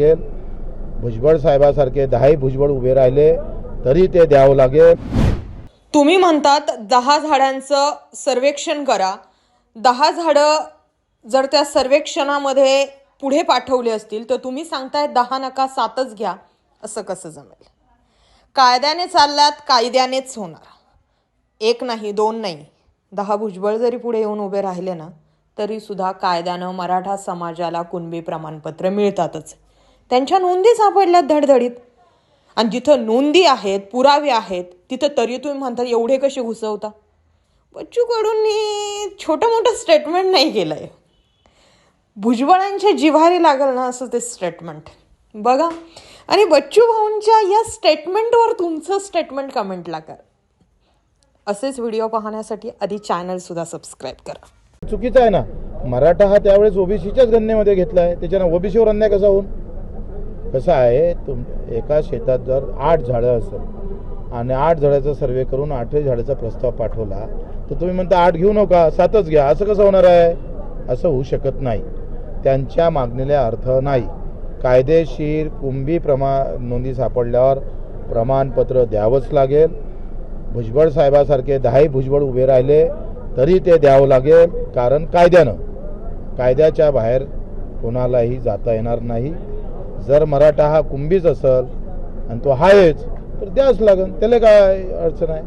लागेल. भुजबळ साहेबासारखे दहाही भुजबळ उभे राहिले तरी ते द्यावं लागेल. तुम्ही म्हणतात दहा झाडांचं सर्वेक्षण करा. दहा झाडं जर त्या सर्वेक्षणामध्ये पुढे पाठवले असतील तर तुम्ही सांगताय दहा नका सातच घ्या असं कसं जमेल? कायद्याने चाललात कायद्यानेच होणार. एक नाही दोन नाही. दहा भुजबळ जरी पुढे येऊन उभे राहिले ना तरी सुद्धा कायद्यानं मराठा समाजाला कुणबी प्रमाणपत्र मिळतातच. त्यांच्या नोंदी सापडल्यात धडधडीत. आणि जिथं नोंदी आहेत पुरावे आहेत तिथं तरी तुम्ही म्हणता एवढे कसे घुसवता? बच्चू कडूंनी छोटं मोठं स्टेटमेंट नाही केलं आहे भुजबळांच्या जिव्हारी लागल ना असं ते स्टेटमेंट बघा. आणि बच्चू भाऊंच्या या स्टेटमेंटवर तुमचं स्टेटमेंट कमेंटला करा. असेच व्हिडिओ पाहण्यासाठी आधी चॅनलसुद्धा सबस्क्राईब करा. चुकीचं आहे ना. मराठा हा त्यावेळेस ओबीसीच्याच गणनेमध्ये घेतला आहे त्याच्यानं ओबीसीवर अन्याय कसा होऊन? कसं आहे तुम एका शेतात जर आठ झाडं असेल आणि आठ झाडाचा सर्वे करून आठही झाडाचा प्रस्ताव पाठवला तर तुम्ही म्हणता आठ घेऊ नका सातच घ्या असं कसं होणार आहे? असं होऊ शकत नाही. त्यांच्या मागणीला अर्थ नाही. कायदेशीर कुंभी प्रमा नोंदी सापडल्यावर प्रमाणपत्र द्यावंच लागेल. भुजबळ साहेबासारखे दहाही भुजबळ उभे राहिले तरी ते द्यावं लागेल कारण कायद्यानं. कायद्याच्या बाहेर कोणालाही जाता येणार नाही. जर मराठा हा कुंभीच असेल आणि तो आहेच तर द्यावंच लागेल त्याला काय अडचण आहे?